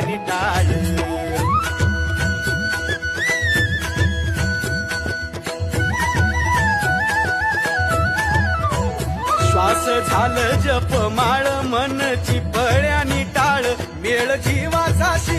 मन टाळ श्वास झालं जप माळ मन चिपळ्यानी टाळ मेळ जीवाचा शिवाचा